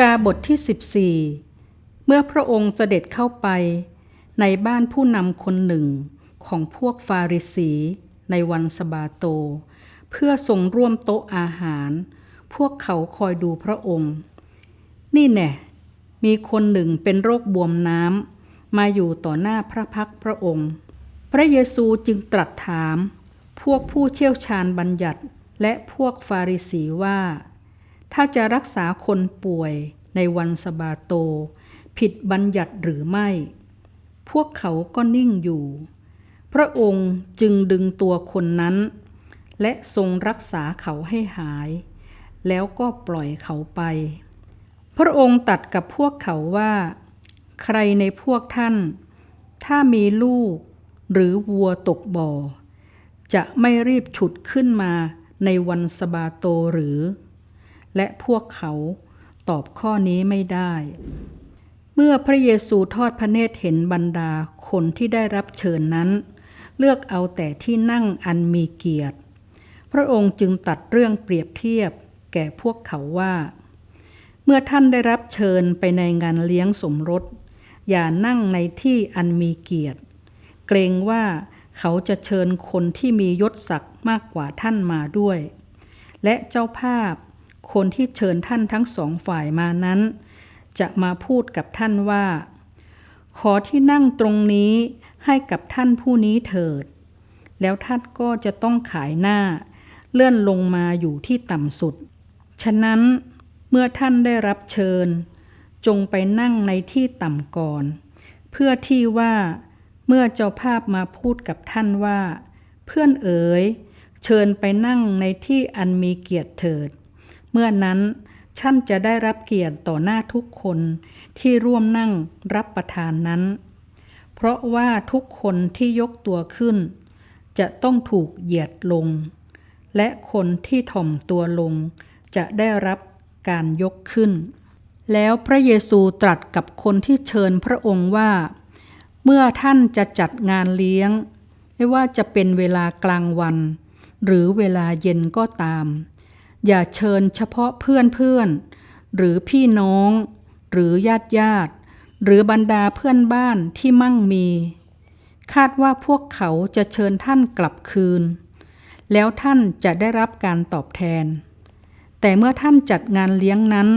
กาบทที่ 14 เมื่อพระองค์เสด็จเข้าไป ในบ้านผู้นำคนหนึ่งของพวกฟาริสีในวันสบาโต เพื่อทรงร่วมโต๊ะอาหาร พวกเขาคอยดูพระองค์ นี่แน่มีคนหนึ่งเป็นโรคบวมน้ำมาอยู่ต่อหน้าพระพักพระองค์ พระเยซูจึงตรัสถาม พวกผู้เชี่ยวชาญบัญญัติและพวกฟาริสีว่า ถ้าจะรักษาคนป่วยในวันสบาโต ผิดบัญญัติหรือไม่ พวกเขาก็นิ่งอยู่ พระองค์จึงดึงตัวคนนั้น และทรงรักษาเขาให้หาย แล้วก็ปล่อยเขาไป พระองค์ตัดกับพวกเขาว่า ใครในพวกท่าน ถ้ามีลูกหรือวัวตกบ่อ จะไม่รีบฉุดขึ้นมาในวันสบาโตหรือ และพวกเขาตอบข้อนี้ไม่ได้ เมื่อพระเยซูทอดพระเนตรเห็นบรรดาคนที่ได้รับเชิญนั้น เลือกเอาแต่ที่นั่งอันมีเกียรติ พระองค์จึงตัดเรื่องเปรียบเทียบแก่พวกเขาว่า เมื่อท่านได้รับเชิญไปในงานเลี้ยงสมรส อย่านั่งในที่อันมีเกียรติ เกรงว่าเขาจะเชิญคนที่มียศศักดิ์มากกว่าท่านมาด้วย และเจ้าภาพ คนที่เชิญท่านทั้งสองฝ่ายมานั้น จะมาพูดกับท่านว่า ขอที่นั่งตรงนี้ให้กับท่านผู้นี้เถิด แล้วท่านก็จะต้องขายหน้า เลื่อนลงมาอยู่ที่ต่ำสุด ฉะนั้นเมื่อท่านได้รับเชิญ จงไปนั่งในที่ต่ำก่อน เพื่อที่ว่าเมื่อเจ้าภาพมาพูดกับท่านว่า เพื่อนเอ๋ยเชิญไปนั่งในที่อันมีเกียรติเถิด เมื่อนั้นท่านจะได้รับเกียรติต่อหน้าทุกคนที่ร่วมนั่งรับประทานนั้น เพราะว่าทุกคนที่ยกตัวขึ้น จะต้องถูกเหยียดลง และคนที่ถ่อมตัวลง จะได้รับการยกขึ้น แล้วพระเยซูตรัสกับคนที่เชิญพระองค์ว่า เมื่อท่านจะจัดงานเลี้ยง ไม่ว่าจะเป็นเวลากลางวัน หรือเวลาเย็นก็ตาม อย่าเชิญเฉพาะเพื่อนเพื่อนหรือพี่น้อง หรือญาติญาติ หรือบรรดาเพื่อนบ้านที่มั่งมี คาดว่าพวกเขาจะเชิญท่านกลับคืน แล้วท่านจะได้รับการตอบแทน แต่เมื่อท่านจัดงานเลี้ยงนั้น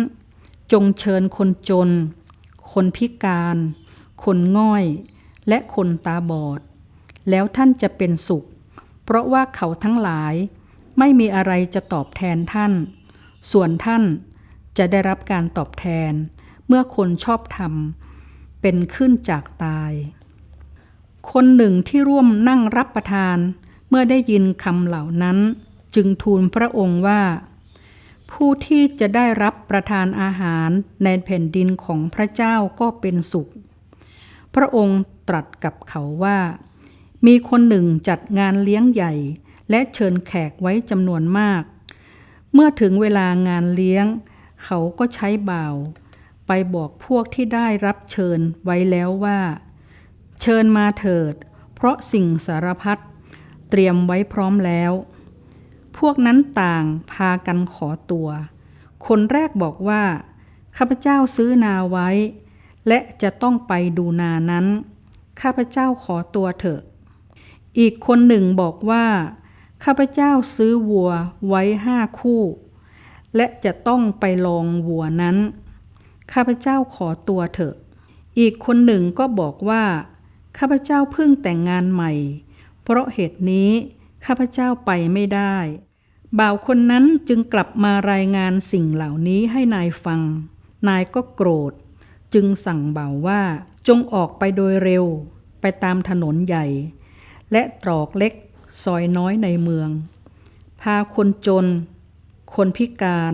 จงเชิญคนจน คนพิการ คนง่อย และคนตาบอด แล้วท่านจะเป็นสุข เพราะว่าเขาทั้งหลาย ไม่มีอะไรจะตอบแทนท่าน ส่วนท่านจะได้รับการตอบแทน เมื่อคนชอบธรรมเป็นขึ้นจากตาย คนหนึ่งที่ร่วมนั่งรับประทาน เมื่อได้ยินคำเหล่านั้น จึงทูลพระองค์ว่า ผู้ที่จะได้รับประทานอาหารในแผ่นดินของพระเจ้าก็เป็นสุข พระองค์ตรัสกับเขาว่า มีคนหนึ่งจัดงานเลี้ยงใหญ่ และเชิญแขกไว้จำนวนมาก เมื่อถึงเวลางานเลี้ยง เขาก็ใช้บ่าว ไปบอกพวกที่ได้รับเชิญไว้แล้วว่า เชิญมาเถิด เพราะสิ่งสารพัดเตรียมไว้พร้อมแล้ว พวกนั้นต่างพากันขอตัว คนแรกบอกว่า ข้าพเจ้าซื้อนาไว้ และจะต้องไปดูนานั้น ข้าพเจ้าขอตัวเถอะ อีกคนหนึ่งบอกว่า ข้าพเจ้าซื้อวัวไว้ห้าคู่ และจะต้องไปลองวัวนั้น ข้าพเจ้าขอตัวเถอะ อีกคนหนึ่งก็บอกว่า ข้าพเจ้าเพิ่งแต่งงานใหม่ เพราะเหตุนี้ข้าพเจ้าไปไม่ได้ บ่าวคนนั้นจึงกลับมารายงานสิ่งเหล่านี้ให้นายฟัง นายก็โกรธ จึงสั่งบ่าวว่าจงออกไปโดยเร็ว ไปตามถนนใหญ่ และตรอกเล็ก ซอยน้อยในเมือง พาคนจน คนพิการ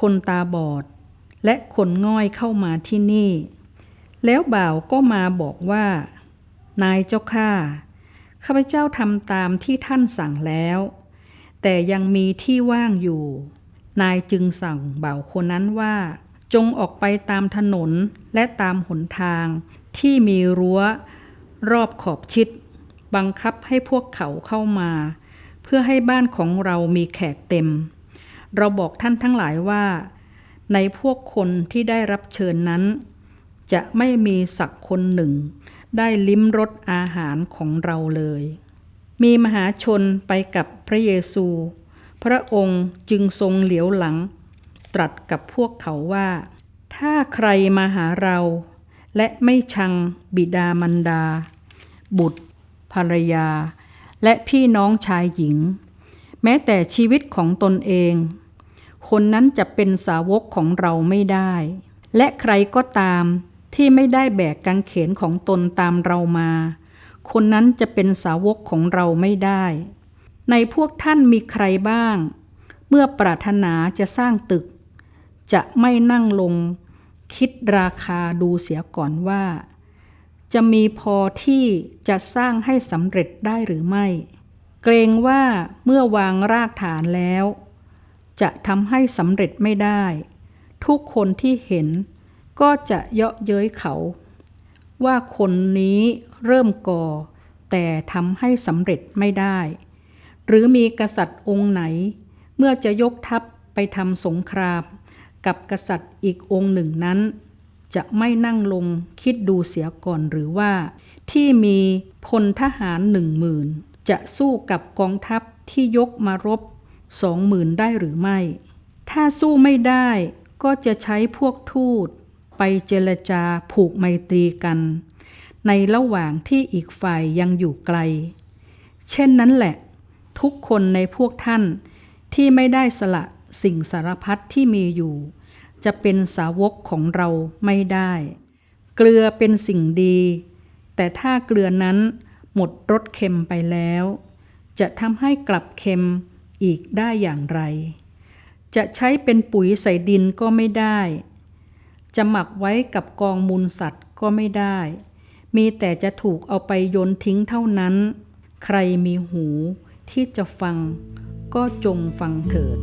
คนตาบอด และคนง่อยเข้ามาที่นี่ แล้วบ่าวก็มาบอกว่า นายเจ้าข้าข้าพเจ้าทำตามที่ท่านสั่งแล้ว แต่ยังมีที่ว่างอยู่ นายจึงสั่งบ่าวคนนั้นว่า จงออกไปตามถนนและตามหนทางที่มีรั้วรอบขอบชิด บังคับให้พวกเขาเข้ามา เพื่อให้บ้านของเรามีแขกเต็ม เราบอกท่านทั้งหลายว่า ในพวกคนที่ได้รับเชิญนั้น จะไม่มีสักคนหนึ่ง ได้ลิ้มรสอาหารของเราเลย มีมหาชนไปกับพระเยซู พระองค์จึงทรงเหลียวหลัง ตรัสกับพวกเขาว่า ถ้าใครมาหาเราและไม่ชังบิดามารดา บุตร ภรรยา และพี่น้องชายหญิง แม้แต่ชีวิตของตนเอง คนนั้นจะเป็นสาวกของเราไม่ได้ และใครก็ตามที่ไม่ได้แบกกางเขนของตนตามเรามา คนนั้นจะเป็นสาวกของเราไม่ได้ ในพวกท่านมีใครบ้าง เมื่อปรารถนาจะสร้างตึก จะไม่นั่งลง คิดราคาดูเสียก่อนว่า จะมีพอที่จะสร้างให้สำเร็จได้หรือไม่ เกรงว่าเมื่อวางรากฐานแล้ว จะทำให้สำเร็จไม่ได้ ทุกคนที่เห็นก็จะเยาะเย้ยเขา ว่าคนนี้เริ่มก่อ แต่ทำให้สำเร็จไม่ได้ หรือมีกษัตริย์องค์ไหน เมื่อจะยกทัพไปทำสงคราม กับกษัตริย์อีกองค์หนึ่งนั้น จะไม่นั่งลงคิดดูเสียก่อนหรือว่า ที่มีพลทหารหนึ่งหมื่นจะสู้กับกองทัพที่ยกมารบสองหมื่นได้หรือไม่ ถ้าสู้ไม่ได้ก็จะใช้พวกทูตไปเจรจาผูกไมตรีกัน ในระหว่างที่อีกฝ่ายยังอยู่ไกล เช่นนั้นแหละ ทุกคนในพวกท่านที่ไม่ได้สละสิ่งสารพัดที่มีอยู่ จะเป็นสาวกของเราไม่ได้ เกลือเป็นสิ่งดี แต่ถ้าเกลือนั้นหมดรสเค็มไปแล้ว จะทำให้กลับเค็มอีกได้อย่างไร จะใช้เป็นปุ๋ยใส่ดินก็ไม่ได้ จะหมักไว้กับกองมูลสัตว์ก็ไม่ได้ มีแต่จะถูกเอาไปโยนทิ้งเท่านั้น ใครมีหูที่จะฟังก็จงฟังเถิด